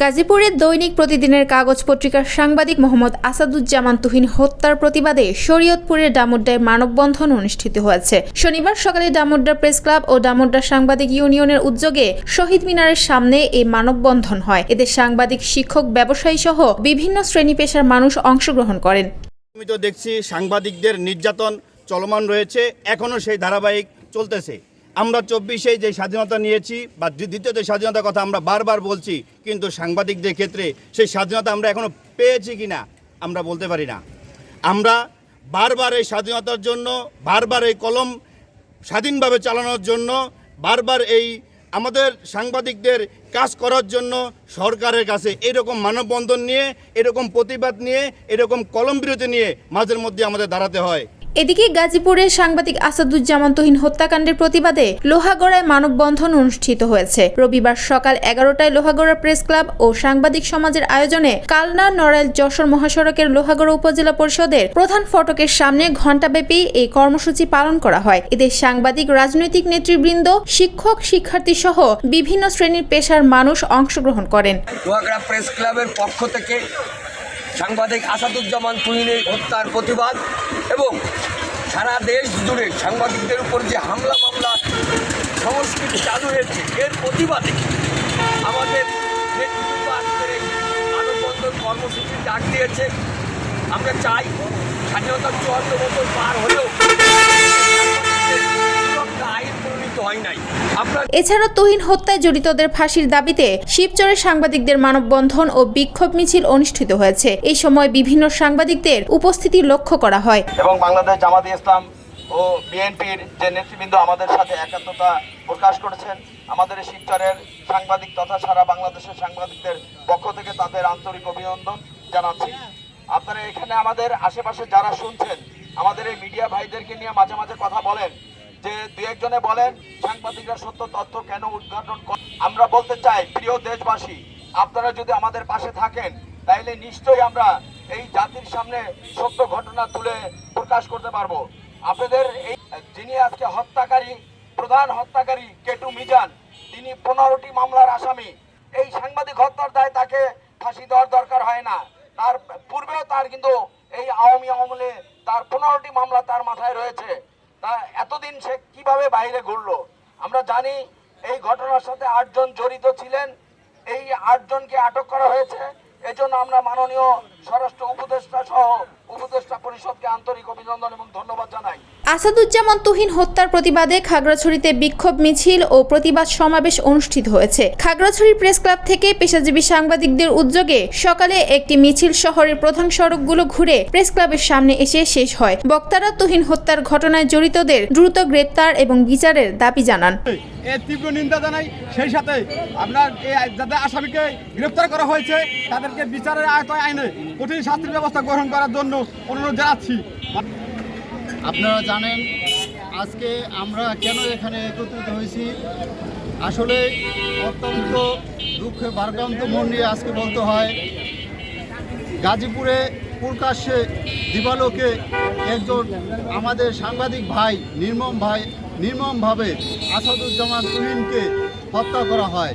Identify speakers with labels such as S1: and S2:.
S1: গাজীপুরের দৈনিক প্রতিদিনের কাগজ পত্রিকার সাংবাদিক মোহাম্মদ আসাদুজ্জামান তুহিন হত্যার প্রতিবাদে শরীয়তপুরের ডামুড্ডায় মানববন্ধন অনুষ্ঠিত হয়েছে। শনিবার সকালে ডামুড্ডা প্রেস ক্লাব ও ডামুড্ডা সাংবাদিক ইউনিয়নের উদ্যোগে শহীদ মিনারের সামনে এই মানববন্ধন হয়। এতে সাংবাদিক, শিক্ষক, ব্যবসায়ী সহ বিভিন্ন শ্রেণি পেশার মানুষ অংশগ্রহণ করেন।
S2: আমি তো দেখছি সাংবাদিকদের নির্যাতন চলমান রয়েছে। এখনও সেই ধারাবাহিক চলতেছে। আমরা চব্বিশে যে স্বাধীনতা নিয়েছি বা দ্বি- দ্বিতীয় যে স্বাধীনতার কথা আমরা বারবার বলছি, কিন্তু সাংবাদিকদের ক্ষেত্রে সেই স্বাধীনতা আমরা এখনও পেয়েছি কি না আমরা বলতে পারি না। আমরা বারবার এই স্বাধীনতার জন্য, বারবার এই কলম স্বাধীনভাবে চালানোর জন্য, বারবার এই আমাদের সাংবাদিকদের কাজ করার জন্য সরকারের কাছে এরকম মানববন্ধন নিয়ে, এরকম প্রতিবাদ নিয়ে, এরকম কলম বিরতি নিয়ে মাঝের মধ্যে আমাদের দাঁড়াতে হয়।
S1: এদিকে গাজীপুরের সাংবাদিক আসাদুজ্জামান তুহিন হত্যাকাণ্ডের প্রতিবাদে লোহাগড়ায় মানববন্ধন অনুষ্ঠিত হয়েছে। রবিবার সকাল এগারোটায় লোহাগড়া প্রেস ক্লাব ও সাংবাদিক সমাজের আয়োজনে কালনা নড়াইল যশোর মহাসড়কের লোহাগড়া উপজেলা পরিষদের প্রধান ফটকের সামনে ঘণ্টাব্যাপী এই কর্মসূচি পালন করা হয়। এতে সাংবাদিক, রাজনৈতিক নেতৃবৃন্দ, শিক্ষক, শিক্ষার্থী সহ বিভিন্ন শ্রেণির পেশার মানুষ অংশগ্রহণ করেন।
S3: লোহাগড়া প্রেস ক্লাবের পক্ষ থেকে সাংবাদিক আসাদুজ্জামান তুহিনের হত্যার প্রতিবাদ এবং সারা দেশ জুড়ে সাংবাদিকদের উপর যে হামলা, মামলা, সংস্কৃতি চালু হয়েছে, এর প্রতিবাদে আমাদের নেতৃত্ব মানববন্ধন কর্মসূচির ডাক দিয়েছে, আমরা চাই স্বাধীনতার চুয়ান্ন বছর পার হলেও সুরক্ষা আইন প্রণীত হয় নাই আপনার
S1: এছাড়া তুহিন হত্যায় জড়িতদের ফাঁসির দাবিতে শিবচরে সাংবাদিকদের মানববন্ধন ও বিক্ষোভ মিছিল অনুষ্ঠিত হয়েছে। এই সময় বিভিন্ন সাংবাদিকদের উপস্থিতি লক্ষ্য করা হয়।
S4: এবং বাংলাদেশ জামাতে ইসলাম ও বিএনপির যে নেতৃবৃন্দ আমাদের সাথে একাত্মতা প্রকাশ করেছেন, আমাদের শিবচরের সাংবাদিক তথা সারা বাংলাদেশের সাংবাদিকদের পক্ষ থেকে তাদের আন্তরিক অভিনন্দন জানাচ্ছি। আপনারা এখানে আমাদের আশেপাশে যারা শুনছেন, আমাদের এই মিডিয়া ভাইদেরকে নিয়ে মাঝে মাঝে কথা বলেন যে দু একজনে বলেন সাংবাদিকরা সত্য তথ্য কেন উদ্ঘাটন আমরা বলতে চাই, প্রিয় দেশবাসী, আপনারা যদি আমাদের পাশে থাকেন, তাইলে নিশ্চয়ই আমরা এই জাতির সামনে সত্য ঘটনা তুলে প্রকাশ করতে পারব। আপনাদের এই যিনি আজকে হত্যাকারী, প্রধান হত্যাকারী কেটু মিজান, তিনি পনেরোটি মামলার আসামি। এই সাংবাদিক হত্যার দায় তাকে ফাঁসি দেওয়ার দরকার হয় না। তার পূর্বেও তার কিন্তু এই আওয়ামী আমলে তার পনেরোটি মামলা তার মাথায় রয়েছে। তা এতদিন সে কীভাবে বাইরে ঘুরলো? আমরা জানি এই ঘটনার সাথে আটজন জড়িত ছিলেন। এই আটজনকে আটক করা হয়েছে। এজন্য আমরা মাননীয় স্বরাষ্ট্র উপদেষ্টা সহ উপদেষ্টা পরিষদকে আন্তরিক অভিনন্দন এবং ধন্যবাদ জানাই।
S1: আসাদুজ্জামান তুহিন হত্যার প্রতিবাদে খাগড়াছড়িতে বিক্ষোভ মিছিল ও প্রতিবাদ সমাবেশ অনুষ্ঠিত হয়েছে। খাগড়াছড়ি প্রেস ক্লাব থেকে পেশাজীবী সাংবাদিকদের উদ্যোগে সকালে একটি মিছিল শহরের প্রধান সড়কগুলো ঘুরে প্রেস ক্লাবের সামনে এসে শেষ হয়। বক্তারা তুহিন হত্যার ঘটনায় জড়িতদের দ্রুত গ্রেপ্তার এবং বিচারের দাবি জানান।
S5: এর তীব্র নিন্দা জানাই। সেই সাথে আপনার এই যাদের আসামিকে গ্রেপ্তার করা হয়েছে, তাদেরকে বিচারের আয়তায় আইনে কঠিন শাস্তির ব্যবস্থা গ্রহণ করার জন্য অনুরোধ জানাচ্ছি।
S6: আপনারা জানেন, আজকে আমরা কেন এখানে একত্রিত হয়েছি? আসলে অত্যন্ত দুঃখে বারকান্ত মন নিয়ে আজকে বলতে হয়, গাজীপুরে প্রকাশ্যে দিবালোকে একজন আমাদের সাংবাদিক ভাই, নির্মম ভাই নির্মমভাবে আসাদুজ্জামান তুহিনকে হত্যা করা হয়।